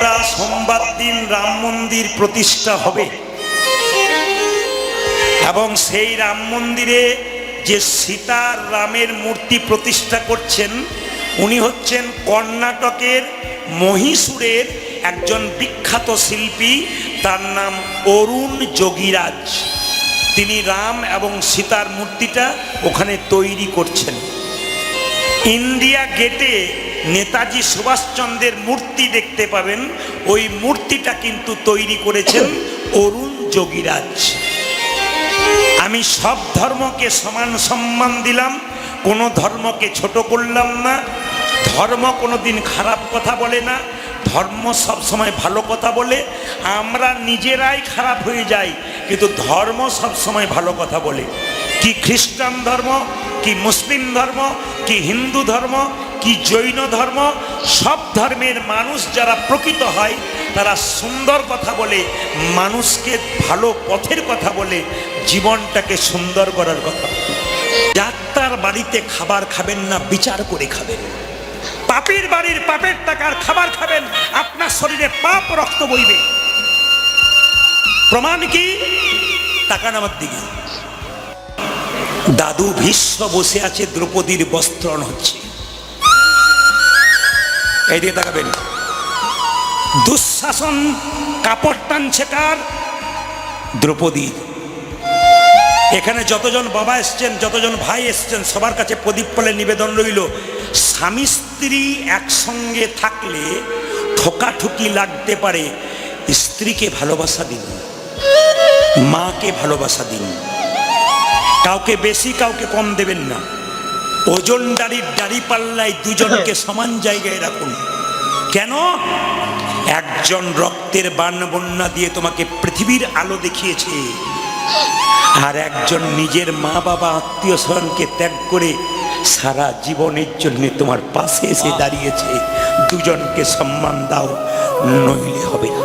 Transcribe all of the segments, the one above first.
এগারোটা সোমবার দিন রাম মন্দির প্রতিষ্ঠা হবে। এবং সেই রাম মন্দিরে যে সীতার রামের মূর্তি প্রতিষ্ঠা করছেন, উনি হচ্ছেন কর্ণাটকের মহীশূরের একজন বিখ্যাত শিল্পী, তার নাম অরুণ যোগীরাজ। তিনি রাম এবং সীতার মূর্তিটা ওখানে তৈরি করছেন। ইন্ডিয়া গেটে নেতাজি সুভাষচন্দ্রের মূর্তি দেখতে পাবেন। ওই মূর্তিটা কিন্তু তৈরি করেছেন অরুণ যোগীরাজ। আমি সব ধর্মকে সমান সম্মান দিলাম, কোনো ধর্মকে ছোট করলাম না। ধর্ম কোনো দিন খারাপ কথা বলে না, ধর্ম সবসময় ভালো কথা বলে। আমরা নিজেরাই খারাপ হয়ে যাই, কিন্তু ধর্ম সবসময় ভালো কথা বলে। কি খ্রিস্টান ধর্ম, কি মুসলিম ধর্ম, কি হিন্দু ধর্ম কি জৈন ধর্ম? সব ধর্মের মানুষ যারা প্রকৃত হয়, তারা সুন্দর কথা বলে, মানুষকে ভালো পথের কথা বলে, জীবনটাকে সুন্দর করার কথা। যাত্রার বাড়িতে খাবার খাবেন না, বিচার করে খাবেন। পাপের বাড়ির পাপের টাকার খাবার খাবেন, আপনার শরীরে পাপ রক্ত বইবে। প্রমাণ কি? টাকা নামার দিকে। দাদু ভীষ্ম বসে আছে, দ্রৌপদীর বস্ত্রণ হচ্ছে এই দিকে তাকাবেন। দুঃশাসন, কাপড় টানছে কার? দ্রৌপদী। এখানে যতজন বাবা এসছেন, যতজন ভাই এসছেন, সবার কাছে প্রদীপ ফলে নিবেদন রইল। স্বামী স্ত্রী একসঙ্গে থাকলে ঠোকাঠুকি লাগতে পারে। স্ত্রীকে ভালোবাসা দিন, মাকে ভালোবাসা দিন। কাউকে বেশি, কাউকে কম দেবেন না। ওজন দাড়ির দাড়ি পাল্লায় দুজনকে সমান জায়গায় রাখুন। কেন? একজন রক্তের বান বন্যা দিয়ে তোমাকে পৃথিবীর আলো দেখিয়েছে। আর একজন নিজের মা বাবা আত্মীয় স্বজনকে ত্যাগ করে সারা জীবনের জন্য তোমার পাশে এসে দাঁড়িয়েছে। দুজনকে সম্মান দাও নইলে হবে না।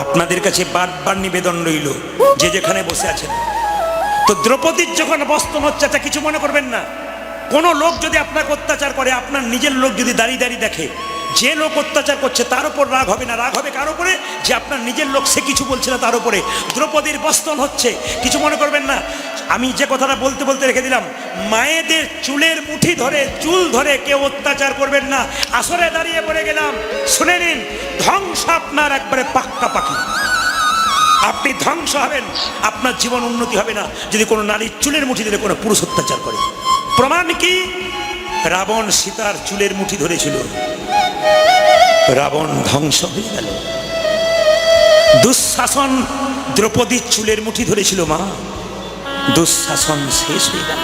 আপনাদের কাছে বারবার নিবেদন রইল যে যেখানে বসে আছেন। তো দ্রৌপদীর যখন বস্তন হচ্ছে এটা কিছু মনে করবেন না। কোনো লোক যদি আপনাকে অত্যাচার করে, আপনার নিজের লোক যদি দাঁড়িয়ে দাঁড়িয়ে দেখে, যে লোক অত্যাচার করছে, তার উপর রাগ হবে না। রাগ হবে কার উপরে? যে আপনার নিজের লোক, সে কিছু বলছে না তার উপরে। দ্রৌপদীর বস্তন হচ্ছে, কিছু মনে করবেন না। আমি যে কথাটা বলতে বলতে রেখে দিলাম, মায়েদের চুলের মুঠি ধরে, চুল ধরে কেউ অত্যাচার করবেন না। আসরে দাঁড়িয়ে পড়ে গেলাম। শুনে নিন, ধ্বংস আপনার একবারে পাক্কা পাখি। আপনি ধ্বংস হবেন। আপনার জীবন উন্নতি হবে না। যদি কোনো নারীর চুলের মুঠি ধরে কোনো পুরুষ অত্যাচার করে। প্রমাণ কি? রাবণ সীতার চুলের মুঠি ধরেছিল। রাবণ ধ্বংস হয়ে গেল। দুঃশাসন দ্রৌপদীর চুলের মুঠি ধরেছিল মা। দুঃশাসন শেষ হয়ে গেল।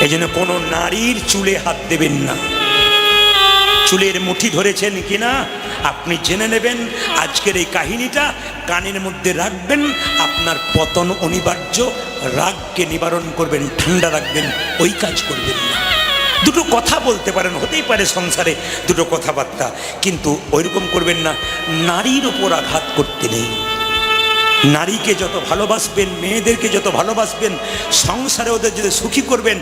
এই জন্য কোনো নারীর চুলে হাত দেবেন না। চুলের মুঠি ধরেছেন কিনা? আপনি জেনে নেবেন। আজকের এই কাহিনীটা কানের মধ্যে রাখবেন, আপনার পতন অনিবার্য, রাগকে নিবারণ করবেন, ঠান্ডা রাখবেন, ওই কাজ করবেন না। দুটো কথা বলতে পারেন, হতেই পারে সংসারে দুটো কথাবার্তা, কিন্তু ওইরকম করবেন না, নারীর ওপর আঘাত করতে নেই। নারীকে যত ভালোবাসবেন, মেয়েদেরকে যত ভালোবাসবেন, সংসারে ওদের যদি সুখী করবেন,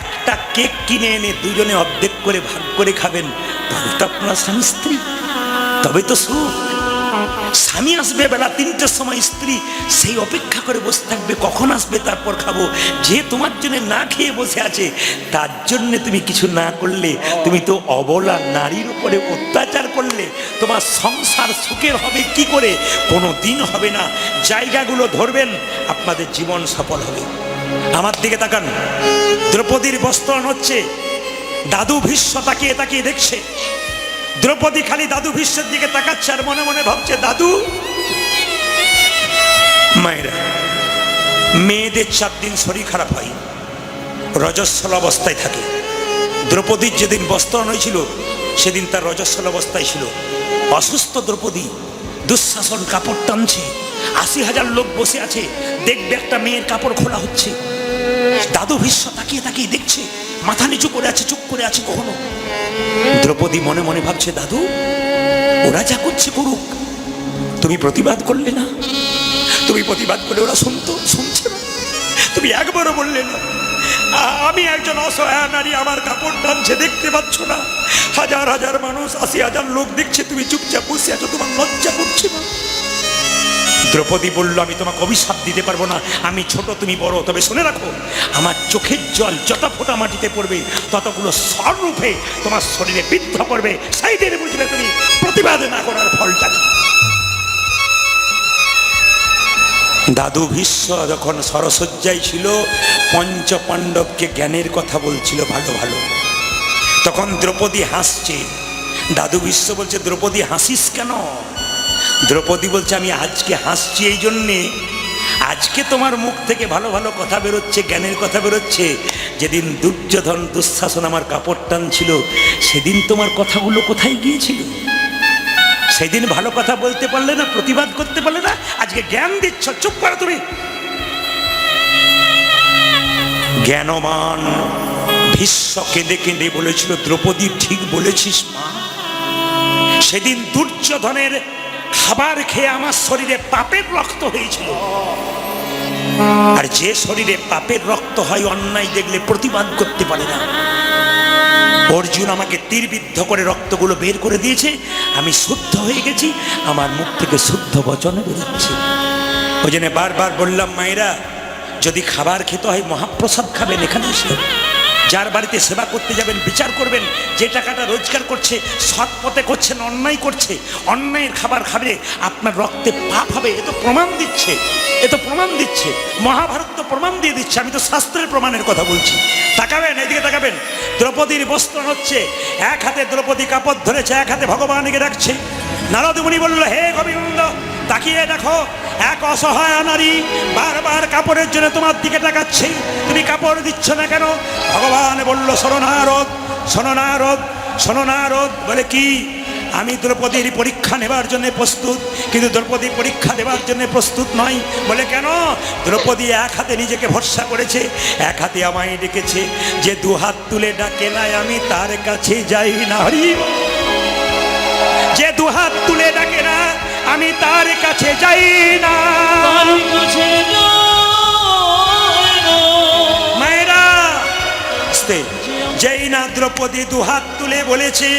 একটা কেক কিনে এনে দুজনে অর্ধেক করে ভাগ করে খাবেন তবে তো আপনার স্বামী স্ত্রী তবে তো সুখ। স্বামী আসবে বেলা তিনটের সময়, স্ত্রী সেই অপেক্ষা করে বসে থাকবে, কখন আসবে তারপর খাব। যে তোমার জন্য না খেয়ে বসে আছে, তার জন্য তুমি কিছু না করলে, তুমি তো অবলা নারীর উপরে অত্যাচার করলে, তোমার সংসার সুখের হবে কি করে? কোনো দিন হবে না। জায়গাগুলো ধরবেন, আপনাদের জীবন সফল হবে। আমার দিকে তাকান। দ্রৌপদীর বস্ত্রণ হচ্ছে। দাদু ভীষ্ম তাকিয়ে তাকিয়ে দেখছে। দ্রৌপদী খালি দাদু ভীষ্মের দিকে তাকাচ্ছে আর মনে মনে ভাবছে, দাদু, মায়েরা, মেয়েদের চার দিন শরীর খারাপ হয়, রজস্বল অবস্থায় থাকে। দ্রৌপদীর যেদিন বস্ত্রণ হয়েছিল, সেদিন তার রজস্বল অবস্থায় ছিল। অসুস্থ দ্রৌপদী দুঃশাসন কাপড় টানছে, আশি হাজার লোক বসে আছে, দেখবে একটা মেয়ের কাপড় খোলা হচ্ছে। দাদু ভীষ্ম তাকিয়ে তাকিয়ে দেখছে, মাথা নিচু করে আছে, চুপ করে আছে কখনো। দ্রৌপদী মনে মনে ভাবছে, দাদু, ওরা যা করছে করুক। তুমি প্রতিবাদ করলে না? তুমি প্রতিবাদ করলে ওরা শুনতো, শুনছে না? তুমি একবারও বললে না, আমি একজন অসহায় নারী, আমার কাপড় টানছে, দেখতে পাচ্ছ না? হাজার হাজার মানুষ, আশি হাজার লোক দেখছে, তুমি চুপচাপ বসে আছো, তোমার লজ্জা করছে না? দ্রৌপদী বলল, আমি তোমাকে অভিশাপ দিতে পারব না। আমি ছোট, তুমি বড়। তবে শুনে রাখো, আমার চোখের জল যত ফোঁটা মাটিতে পড়বে, ততগুলো স্বরূপে তোমার শরীরে বিদ্ধ করবে। সেই বুঝবে তুমি প্রতিবাদ না করার ফলটা দাদু ভীষ্ম যখন সরসজ্জায় ছিল পঞ্চ পাণ্ডবকে জ্ঞানের কথা বলছিল ভালো ভালো। তখন দ্রৌপদী হাসছে। দাদু বিশ্ব বলছে, দ্রৌপদী হাসিস কেন? দ্রৌপদী বলছে, আমি আজকে হাসছি এই জন্যে। আজকে তোমার মুখ থেকে ভালো ভালো কথা বেরোচ্ছে, জ্ঞানের কথা বেরোচ্ছে। যেদিন দুর্যোধন দুঃশাসন আমার কাপড় টানছিল, সেদিন তোমার কথাগুলো কোথায় গিয়েছিল? সেদিন ভালো কথা বলতে পারলে না, প্রতিবাদ করতে পারলে না, আজকে জ্ঞান দিচ্ছ, চুপ করো তুমি। জ্ঞানমান ভীষ্ম কেঁদে কেঁদে বলেছিল, দ্রৌপদী, ঠিক বলেছিস মা। সেদিন দুর্যোধনের খাবার খেয়ে আমার শরীরে পাপের রক্ত হয়েছিল। আর যে শরীরে পাপের রক্ত হয়, অন্যায় দেখলে প্রতিবাদ করতে পারে না। অর্জুন আমাকে তীরবিদ্ধ করে রক্তগুলো বের করে দিয়েছে। আমি শুদ্ধ হয়ে গেছি, আমার মুখ থেকে শুদ্ধ বচন বেরোচ্ছে। ওই জন্য বারবার বললাম, মায়েরা, যদি খাবার খেতে হয়, মহাপ্রসাদ খাবেন এখানে এসে। যার বাড়িতে সেবা করতে যাবেন, বিচার করবেন, যে টাকাটা রোজগার করছে, সৎ পথে করছেন অন্যায় করছে, অন্যায়ের খাবার খাবে, আপনার রক্তে পাপ হবে, এ তো প্রমাণ দিচ্ছে, এ তো প্রমাণ দিচ্ছে, মহাভারত তো প্রমাণ দিয়ে দিচ্ছে, আমি তো শাস্ত্রের প্রমাণের কথা বলছি। তাকাবেন, এদিকে তাকাবেন, দ্রৌপদীর বস্ত্র হচ্ছে, এক হাতে দ্রৌপদী কাপড় ধরেছে, এক হাতে ভগবানকে রাখছে নারদমুনি বলল, হে গোবিন্দ, তাকিয়ে দেখো এক অসহায় নারী বারবার কাপড়ের জন্য তোমার দিকে তাকাচ্ছে। তুমি কাপড় দিচ্ছ না কেন? ভগবান বলল শরণারদ শরণারদ শরণারদ বলে, কি? আমি দ্রৌপদীর পরীক্ষা নেবার জন্য প্রস্তুত, কিন্তু দ্রৌপদী পরীক্ষা দেওয়ার জন্য প্রস্তুত নয় বলে, কেন? দ্রৌপদী এক হাতে নিজেকে ভরসা করেছে, এক হাতে আমায় ডেকেছে। যে দু হাত তুলে ডাকে নাই, আমি তার কাছে যাই না, হরি যে দু হাত তুলে ডাকে না আমি তার কাছে যাই না। মায়েরা আস্তে, যেই না দ্রৌপদী দু হাত তুলে বলেছি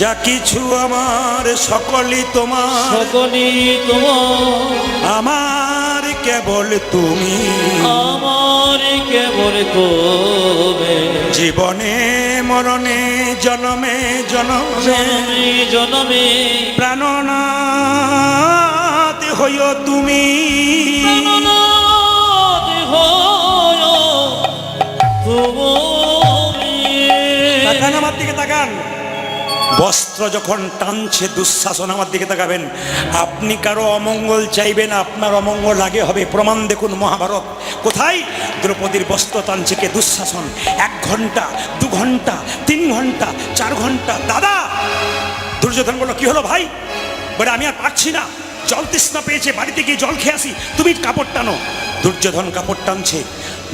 যা কিছু আমার সকলই তোমার। সকলই তোমার। আমার কেবল তুমি। আমার কেবল তুমি জীবনে মরণে জনমে জনমে জনমে প্রাণনা প্রাণনাথ হইও তুমি। প্রাণনাথ বস্ত্র যখন টানছে, দুঃশাসন আমার দিকে তাকাবেন। আপনি কারও অমঙ্গল চাইবেন, আপনার অমঙ্গল আগে হবে। প্রমাণ দেখুন, মহাভারত। কোথায়? দ্রৌপদীর বস্ত্র টানছে কে? দুঃশাসন। এক ঘণ্টা, দু ঘণ্টা, তিন ঘণ্টা, চার ঘণ্টা। দাদা! দুর্যোধন বলল, কি হলো ভাই? বলে, আমি আর পারছি না। জল তৃষ্ণা পেয়েছে, বাড়িতে গিয়ে জল খেয়ে আসি। তুমি কাপড় টানো। দুর্যোধন কাপড় টানছে।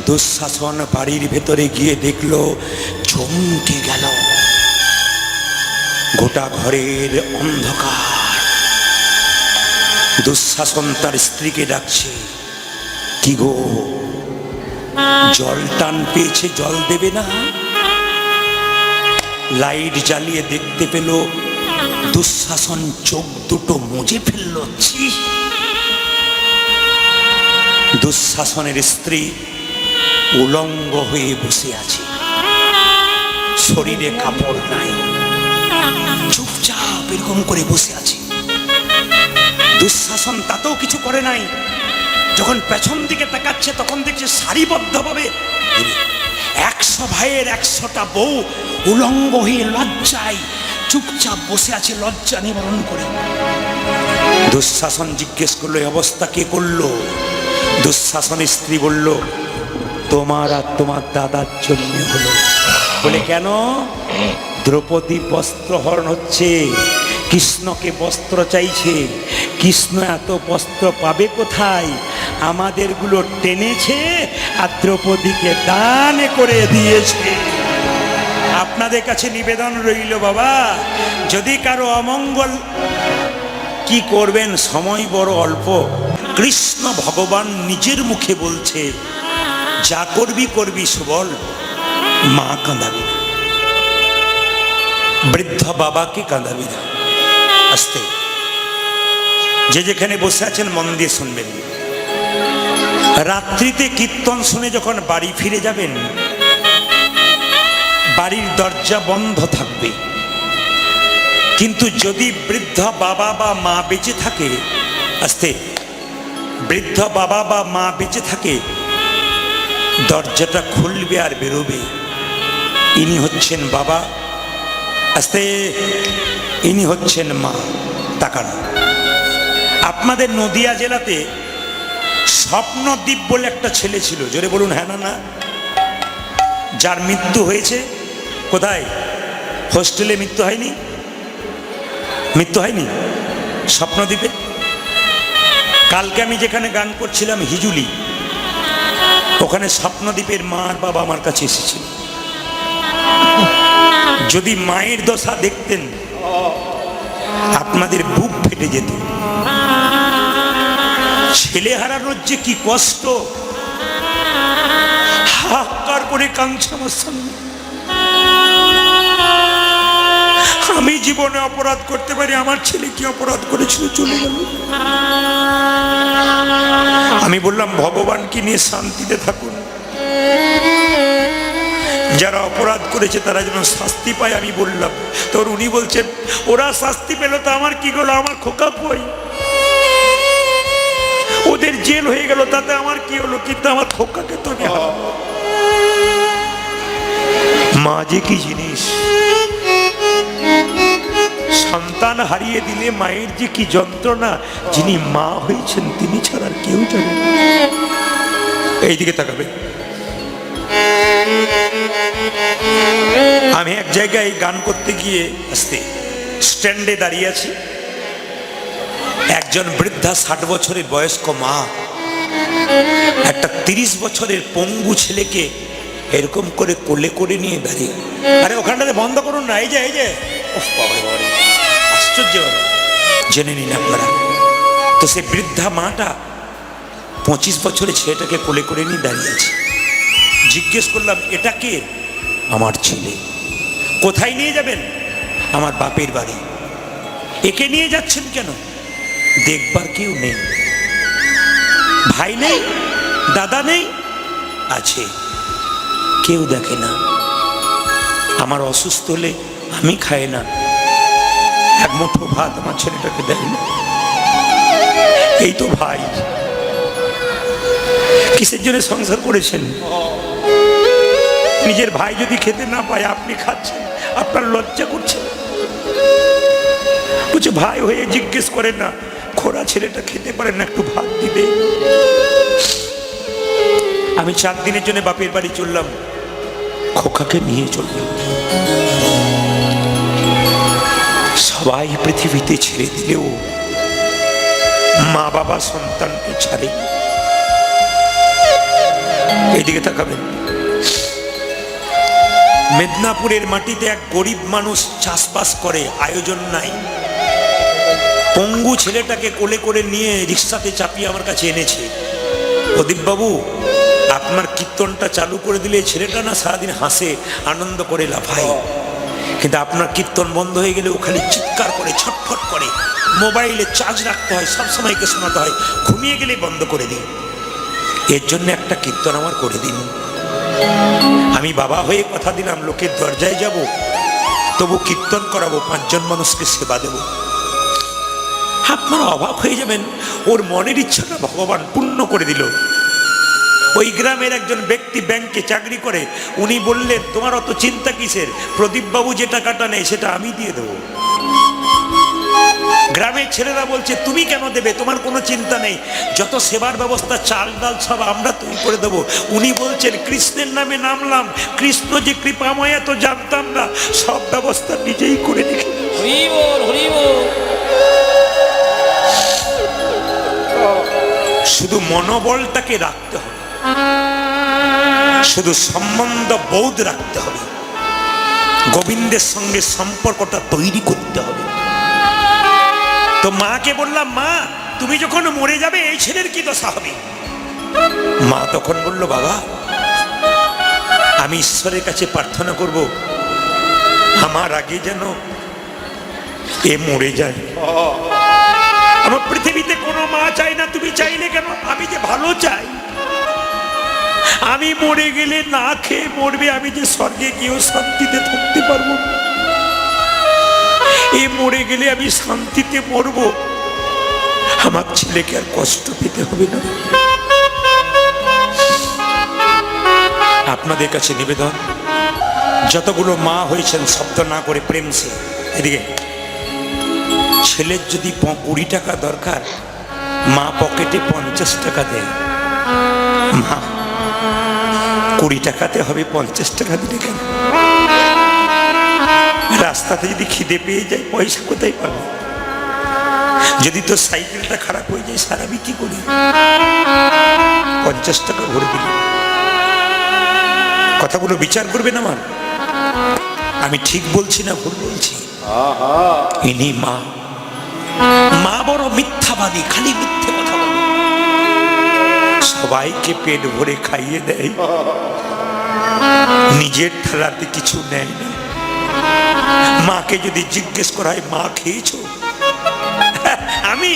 দুঃশাসন বাড়ির ভেতরে গিয়ে দেখল, চমকে গেল। গোটা ঘরের অন্ধকার। দুঃশাসন তার স্ত্রীকে ডাকছে, কি গো? জল টান পেয়েছে, জল দেবে না? লাইট জ্বালিয়ে দেখতে পেল, দুঃশাসন চোখ দুটো মুজে ফেলল দুঃশাসনের স্ত্রী উলঙ্গ হয়ে বসে আছে। শরীরে কাপড় নাই। এরকম করে বসে আছে। দুঃশাসন তাতেও কিছু করে নাই। যখন পেছন দিকে তাকাচ্ছে, তখন দেখছে সারিবদ্ধভাবে একশো ভাইয়ের একশোটা বউ উলঙ্গ হয়ে লজ্জায় চুপচাপ বসে আছে, লজ্জা নিবারণ করে। দুঃশাসন জিজ্ঞেস করল, এই অবস্থা কে করল? দুঃশাসনের স্ত্রী বলল, তোমার আর তোমার দাদার জন্য হলো। বলে, কেন? দ্রৌপদী বস্ত্রহরণ হচ্ছে। কৃষ্ণকে বস্ত্র চাইছে। কৃষ্ণ এত বস্ত্র পাবে কোথায়? আমাদেরগুলো টেনেছে আর দ্রৌপদীকে দান করে দিয়েছে। আপনাদের কাছে নিবেদন রইল বাবা, যদি কারও অমঙ্গল, কি করবেন? সময় বড় অল্প। কৃষ্ণ ভগবান নিজের মুখে বলছে, যা করবি করবি সুবল, মা কাঁদাবি না। বৃদ্ধ বাবাকে কাঁদাবি না। আসতে। যে যেখানে বসে আছেন মন দিয়ে শুনবেন। রাত্রিতে কীর্তন শুনে যখন বাড়ি ফিরে যাবেন, বাড়ির দরজা বন্ধ থাকবে। কিন্তু যদি বৃদ্ধ বাবা বা মা বেঁচে থাকে, আস্তে, বৃদ্ধ বাবা বা মা বেঁচে থাকে, দরজাটা খুলবে আর বেরোবে। ইনি হচ্ছেন বাবা আস্তে, ইনি হচ্ছেন মা, তাকান। আপনাদের নদিয়া জেলাতে স্বপ্নদ্বীপ বলে একটা ছেলে ছিল। জোরে বলুন হ্যাঁ না না? যার মৃত্যু হয়েছে, কোথায়? হোস্টেলে মৃত্যু হয়নি? মৃত্যু হয়নি? স্বপ্নদ্বীপে কালকে আমি যেখানে গান করছিলাম, হিজুলি, ওখানে স্বপ্নদ্বীপের মা আর বাবা আমার কাছে এসেছিল। যদি মায়ের দশা দেখতেন, আপনাদের বুক ফেটে যেত। ছেলে হারানোর যে কি কষ্ট। হাহাকার করে কাঁদছে আমার সামনে আমি জীবনে অপরাধ করতে পারি, আমার ছেলে কি অপরাধ করেছিল চলে গেল। আমি বললাম, ভগবানকে নিয়ে শান্তিতে থাকুন। যারা অপরাধ করেছে তারা যেন শাস্তি পায় আমি বললাম। তোর উনি বলছেন ওরা শাস্তি পেল তো আমার কি গেল? আমার খোকা কই? ওদের জেল হয়ে গেল, তাতে আমার কি হলো? কিন্তু আমার খোকাকে তো মা যে কি জিনিস? সন্তান হারিয়ে দিলে মায়ের যে কি যন্ত্রণা? যিনি মা হয়েছেন, তিনি ছাড়া আর কেউ জানেন। এইদিকে তাকাবে। আমি এক জায়গায় গান করতে গিয়ে আসতে স্ট্যান্ডে দাঁড়িয়ে আছি। একজন বৃদ্ধা ষাট বছরের বয়স্ক মা, একটা তিরিশ বছরের পঙ্গু ছেলেকে এরকম করে কোলে করে নিয়ে দাঁড়িয়ে। আরে ওখানটাতে বন্ধ করুন না, এই যে এই যে। আশ্চর্য জেনে নিন আপনারা। তো সে বৃদ্ধা মাটা পঁচিশ বছরের ছেলেটাকে কোলে করে নিয়ে দাঁড়িয়ে আছে। জিজ্ঞেস করলাম, এটা কে? আমার ছেলে। কোথায় নিয়ে যাবেন? আমার বাপের বাড়ি। একে নিয়ে যাচ্ছেন কেন? দেখবার কেউ নেই। ভাই নেই? দাদা নেই? আছে। কেউ দেখে না। আমার অসুস্থ হলে আমি খাই না। এক মুঠো ভাত আমার ছেলেটাকে দেয় না। এই তো ভাই। কিসের জন্য সংসার করেছেন? নিজের ভাই যদি খেতে না পায়, আপনি খাচ্ছেন, আপনার লজ্জা করছেন বলছে ভাই হয়ে জিজ্ঞেস করেন না, খোড়া ছেলেটা খেতে পারেন না, একটু ভাত দিবে। আমি চার দিনের জন্য বাপের বাড়ি চললাম, খোকাকে নিয়ে চললাম। সবাই পৃথিবীতে ছেড়ে দিলেও মা বাবা সন্তানকে ছাড়ে এইদিকে তাকাবেন। মেদিনীপুরের মাটিতে এক গরিব মানুষ চাষবাস করে, আয়োজন নাই। পঙ্গু ছেলেটাকে কোলে করে নিয়ে রিক্সাতে চাপিয়ে আমার কাছে এনেছে। প্রদীপবাবু আপনার কীর্তনটা চালু করে দিলে ছেলেটা না সারাদিন হাসে, আনন্দ করে লাফায়। কিন্তু আপনার কীর্তন বন্ধ হয়ে গেলে ও খালি চিৎকার করে, ছটফট করে। মোবাইলে চার্জ রাখতে হয় সবসময় কে শোনাতে হয়, ঘুমিয়ে গেলে বন্ধ করে দিই। এর জন্য একটা কীর্তন আমার করে দিন। আমি বাবা হয়ে কথা দিলাম, লোকের দরজায় যাব, তবু কীর্তন করাবো, পাঁচজন মানুষকে সেবা দেব। আপনারা অবাক হয়ে যাবেন, ওর মনের ইচ্ছাটা ভগবান পূর্ণ করে দিল। ওই গ্রামের একজন ব্যক্তি ব্যাংকে চাকরি করে, উনি বললেন, তোমার অত চিন্তা কিসের? প্রদীপবাবু যে টাকাটা নেই সেটা আমি দিয়ে দেবো। গ্রামের ছেলেরা বলছে, তুমি কেন দেবে? তোমার কোনো চিন্তা নেই। যত সেবার ব্যবস্থা, চাল ডাল সব আমরা তৈরি করে দেবো। উনি বলছেন কৃষ্ণের নামে নামলাম। কৃষ্ণ যে কৃপাময় তো জানতাম না। সব ব্যবস্থা নিজেই করে দেখি বল শুধু মনোবলটাকে রাখতে হবে। শুধু সম্বন্ধ বোধ রাখতে হবে। গোবিন্দের সঙ্গে সম্পর্কটা তৈরি করতে হবে। তো মাকে বললাম মা তুমি যখন মরে যাবে এই ছেলের কি দশা হবে? মা তখন বলল, বাবা, আমি ঈশ্বরের কাছে প্রার্থনা করব। আমার আগে যেন এ মরে যায়। আমার পৃথিবীতে কোনো মা চাই না, তুমি চাইলে কেন? আমি যে ভালো চাই, আমি মরে গেলে না খেয়ে মরবে, আমি যে স্বর্গে গিয়েও শান্তিতে থাকতে পারব এ মরে গেলে আমি শান্তিতে মরবো। আমার ছেলেকে আর কষ্ট পেতে হবে না। আপনাদের কাছে নিবেদন। যতগুলো মা হয়েছেন, শব্দ না করে প্রেম সে। এদিকে, ছেলের যদি কুড়ি টাকা দরকার, মা পকেটে পঞ্চাশ টাকা দেয়। মা, কুড়ি টাকাতে হবে, পঞ্চাশ টাকা দিলে কেন? রাস্তাতে যদি খিদে পেয়ে যায়, পয়সা কোথায় পাবে? যদি তোর সাইকেলটা খারাপ হয়ে যায়, সারাবি কি করি? পঞ্চাশ টাকা ভরে দিল। কথাগুলো বিচার করবেন আমার? আমি ঠিক বলছি না ভুল বলছি? ইনি মা। মা বড় মিথ্যাবাদী খালি মিথ্যে কথা বলে। সবাইকে পেট ভরে খাইয়ে দেয়। নিজের ঠেলাতে কিছু নেয় না। মাকে যদি জিজ্ঞেস করা হয় মা খেয়েছো? আমি?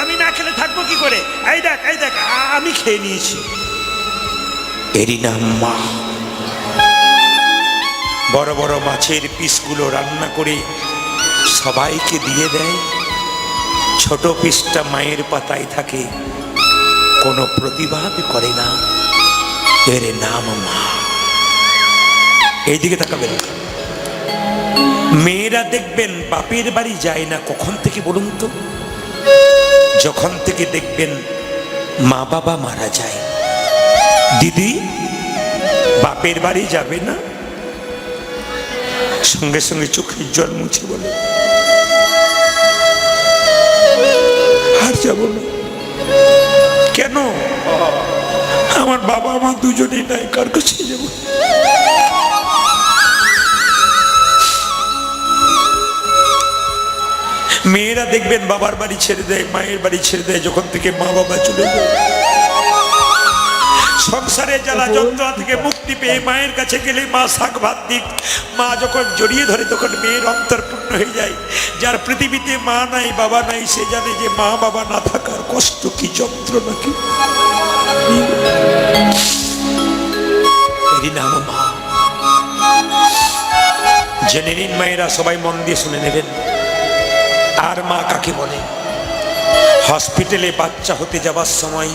আমি না খেলে থাকব কি করে? এই দেখ এই দেখ আমি খেয়ে নিয়েছি। এরই নাম মা। বড় বড় মাছের পিসগুলো রান্না করে সবাইকে দিয়ে দেয়। ছোট পিসটা মায়ের পাতায় থাকে, কোনো প্রতিবাদ করে না। এর নাম মা। এইদিকে তাকাবেন। মেয়েরা দেখবেন বাপের বাড়ি যায় না কখন থেকে বলুন তো? যখন থেকে দেখবেন মা বাবা মারা যায়। দিদি, বাপের বাড়ি যাবে না? সঙ্গে সঙ্গে চোখের জল মুছে বলে। আর যাব না। কেন? আমার বাবা মা দুজনেই নাই কার কাছে যাব। মেয়েরা দেখবেন বাবার বাড়ি ছেড়ে দেয়, মায়ের বাড়ি ছেড়ে দেয়, যখন থেকে মা বাবা চলে যায়। সংসারে জ্বালা যন্ত্রণা থেকে মুক্তি পেয়ে মায়ের কাছে গেলে মা শাক ভাত দিক। মা যখন জড়িয়ে ধরে, তখন মেয়ের অন্তর্পূর্ণ হয়ে যায়। যার পৃথিবীতে মা নাই, বাবা নাই, সে জানে যে মা, বাবা না থাকার কষ্ট কি, যন্ত্রণা কি? এরই নাম মা। জেনে নিন মায়েরা, সবাই মন দিয়ে শুনে নেবেন। আর মা কাকে বলে? হসপিটালে বাচ্চা হতে যাবার সময়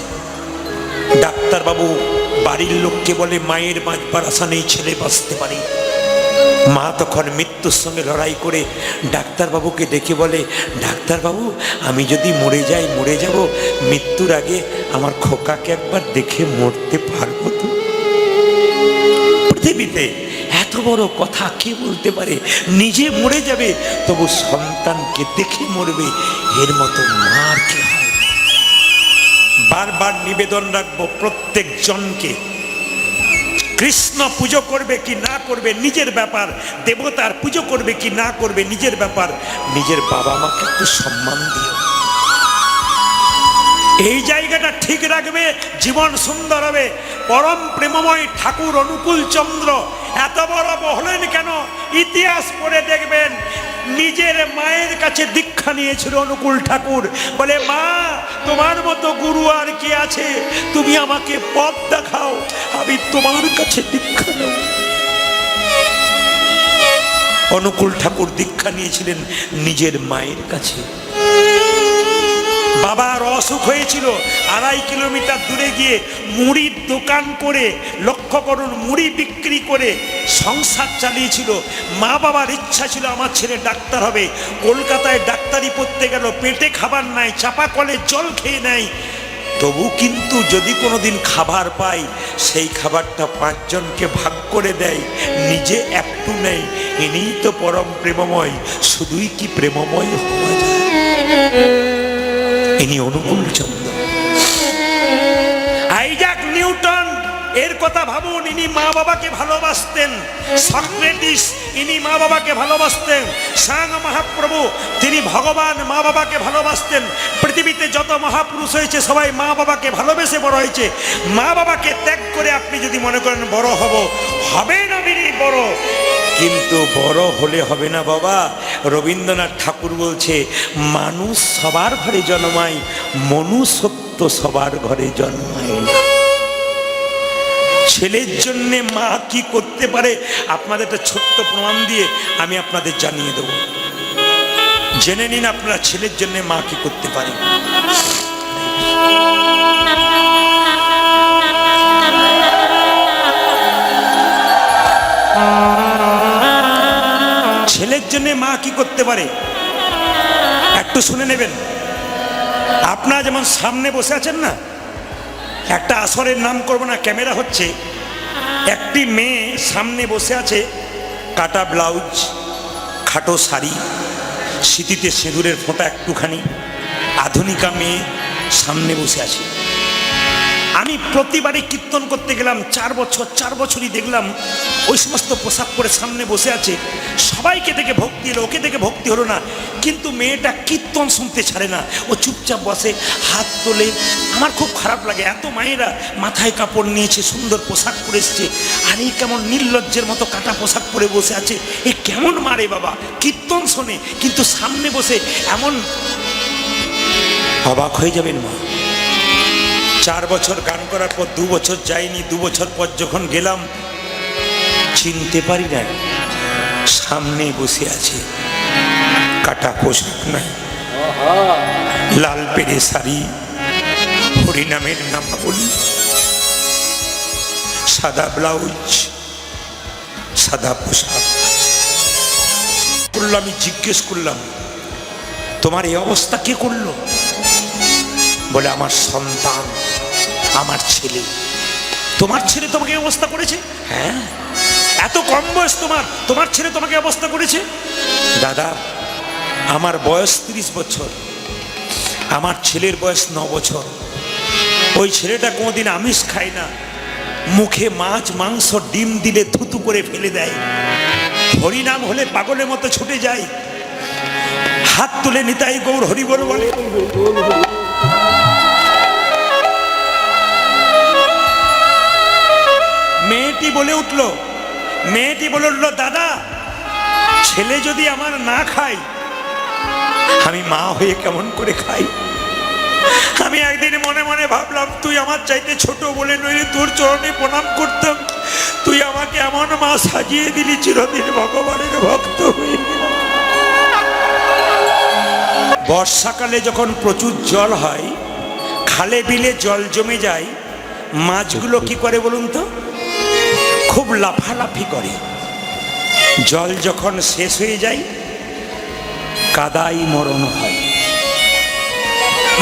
ডাক্তারবাবু, বাড়ির লোককে বলে মায়ের বাঁচবার আশা নেই, ছেলে বাঁচতে পারি। মা তখন মৃত্যুর সঙ্গে লড়াই করে ডাক্তারবাবুকে ডেকে বলে, ডাক্তারবাবু, আমি যদি মরে যাই, মরে যাব। মৃত্যুর আগে আমার খোকাকে একবার দেখে মরতে পারব তো? পৃথিবীতে এত বড় কথা কে বলতে পারে? নিজে মরে যাবে, তবু সন্তানকে দেখে মরবে। এর মতো মার কে বারবার নিবেদন রাখব প্রত্যেক জনকে। কৃষ্ণ পুজো করবে কি না করবে নিজের ব্যাপার, দেবতার পুজো করবে কি না করবে নিজের ব্যাপার, নিজের বাবা মাকে একটু সম্মান দিও। এই জায়গাটা ঠিক রাখবে, জীবন সুন্দর হবে। পরম প্রেমময় ঠাকুর অনুকূল চন্দ্র, এত বড় হলেন কেন? ইতিহাস পড়ে দেখবেন নিজের মায়ের কাছে দীক্ষা নিয়েছিল অনুকূল ঠাকুর। বলে, মা, তোমার মতো গুরু আর কি আছে? তুমি আমাকে পথ দেখাও, আমি তোমার কাছে দীক্ষা নেব। অনুকূল ঠাকুর দীক্ষা নিয়েছিলেন নিজের মায়ের কাছে। বাবার অসুখ হয়েছিল, আড়াই কিলোমিটার দূরে গিয়ে মুড়ির দোকান করে, লক্ষ্য করুন, মুড়ি বিক্রি করে সংসার চালিয়েছিল। মা বাবার ইচ্ছা ছিল আমার ছেলে ডাক্তার হবে। কলকাতায় ডাক্তারি পড়তে গেল, পেটে খাবার নাই, চাপা কলে জল খেয়ে নেয় তবু কিন্তু যদি কোনোদিন খাবার পাই, সেই খাবারটা পাঁচজনকে ভাগ করে দেয়, নিজে একটু নেই। ইনিই তো পরম প্রেমময়, শুধুই কি প্রেমময় হওয়া যায়? ইনি অনুকূল চন্দ্র আইজাক নিউটন, এর কথা ভাবুন, ইনি মা বাবাকে ভালোবাসতেন। সক্রেটিস, ইনি মা বাবাকে ভালোবাসতেন। সাং মহাপ্রভু, তিনি ভগবান মা বাবাকে ভালোবাসতেন। পৃথিবীতে যত মহাপুরুষ হয়েছে, সবাই মা বাবাকে ভালোবেসে বড় হয়েছে। মা বাবাকে ত্যাগ করে আপনি যদি মনে করেন বড় হব, হবে না বিনি বড়। কিন্তু বড় হলে হবে না বাবা। রবীন্দ্রনাথ ঠাকুর বলছে, মানুষ সবার ঘরে জন্মায়, মনুষ্যত্ব সবার ঘরে জন্মায় না। ছেলের জন্য মা কি করতে পারে? আপনাদের একটা ছোট্ট প্রমাণ দিয়ে আমি আপনাদের জানিয়ে দেব। জেনে নিন আপনারা ছেলের জন্য মা কি করতে পারে। ছেলের জন্য মা কি করতে পারে? একটু শুনে নেবেন। আপনারা যেমন সামনে বসে আছেন না, একটা আসরের নাম করব না, ক্যামেরা হচ্ছে। একটি মেয়ে সামনে বসে আছে, কাটা ব্লাউজ, খাটো শাড়ি স্মৃতিতে সিঁদুরের ফোঁটা একটুখানি। আধুনিকা মেয়ে সামনে বসে আছে। আমি প্রতিবারই কীর্তন করতে গেলাম, চার বছর, চার বছরই দেখলাম ওই সমস্ত পোশাক পরে সামনে বসে আছে। সবাইকে দেখে ভক্তি এলো, ওকে দেখে ভক্তি হলো না। কিন্তু মেয়েটা কীর্তন শুনতে ছাড়ে না। ও চুপচাপ বসে, হাত তোলে। আমার খুব খারাপ লাগে। এত মায়েরা মাথায় কাপড় নিয়েছে, সুন্দর পোশাক পরে এসছে। আর এই কেমন নির্লজ্জের মতো কাটা পোশাক পরে বসে আছে। এ কেমন মারে বাবা! কীর্তন শোনে, কিন্তু সামনে বসে এমন অবাক হয়ে যাবেন মা। চার বছর গান করার পর, দু বছর যাইনি, দু বছর পর যখন গেলাম চিনতে পারি না সামনে বসে আছে। কাটা পোশাক নাই। লাল পেড়ে শাড়ি। হরিনামের নামাবলি। সাদা ব্লাউজ। সাদা পোশাক। করল আমি জিজ্ঞেস করলাম, তোমার এই অবস্থা কে করল? বলে, আমার সন্তান, আমার ছেলে। তোমার ছেলে তোমাকে অবস্থা করেছে? হ্যাঁ। এত কম বয়স তোমার? তোমার ছেলে তোমাকে অবস্থা করেছে? দাদা, আমার বয়স তিরিশ বছর। আমার ছেলের বয়স ন বছর। ওই ছেলেটা কোনোদিন আমিষ খায় না। মুখে মাছ, মাংস, ডিম দিলে থুতু করে ফেলে দেয়। হরিনাম হলে পাগলের মতো ছুটে যায়। হাত তুলে নিতাই গৌর হরিবল বলে। মেয়েটি বলে উঠল মেয়েটি বলে উঠল দাদা, ছেলে যদি আমার না খায়, আমি মা হয়ে কেমন করে খাই? আমি একদিন মনে মনে ভাবলাম, তুই আমার চাইতে ছোট বলে নইলে তোর চরণে প্রণাম করতাম। তুই আমাকে এমন মা সাজিয়ে দিলি, চিরদিন ভগবানের ভক্ত হয়ে বর্ষাকালে যখন প্রচুর জল হয়, খালে বিলে জল জমে যায়, মাছগুলো কি করে বলুন তো? খুব লাফালাফি করে। জল যখন শেষ হয়ে যায় কাদাই মরণ হয়।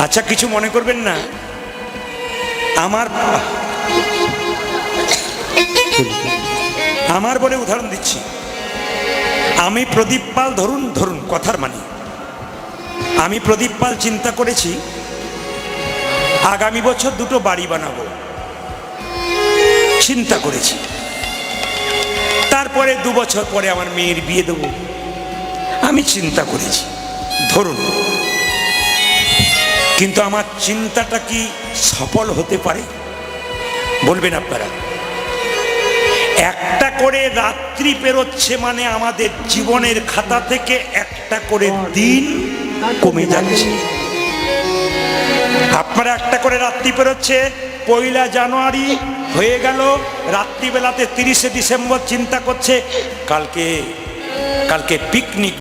আচ্ছা কিছু মনে করবেন না? আমার আমার বলে উদাহরণ দিচ্ছি। আমি প্রদীপ পাল, ধরুন ধরুন, কথার মানে। আমি প্রদীপ পাল চিন্তা করেছি, আগামী বছর দুটো বাড়ি বানাবো। চিন্তা করেছি। তারপরে দু বছর পরে আমার মেয়ের বিয়ে দেব। আমি চিন্তা করেছি, ধরুন। কিন্তু আমার চিন্তাটা কি সফল হতে পারে? বলবেন আপনারা। একটা করে রাত্রি পেরোচ্ছে মানে আমাদের জীবনের খাতা থেকে একটা করে দিন কমে যাচ্ছে। আপনারা একটা করে রাত্রি পেরোচ্ছে, পয়লা জানুয়ারি হয়ে গেল। রাত্রিবেলাতে তিরিশে ডিসেম্বর চিন্তা করছে কালকে কালকে পিকনিক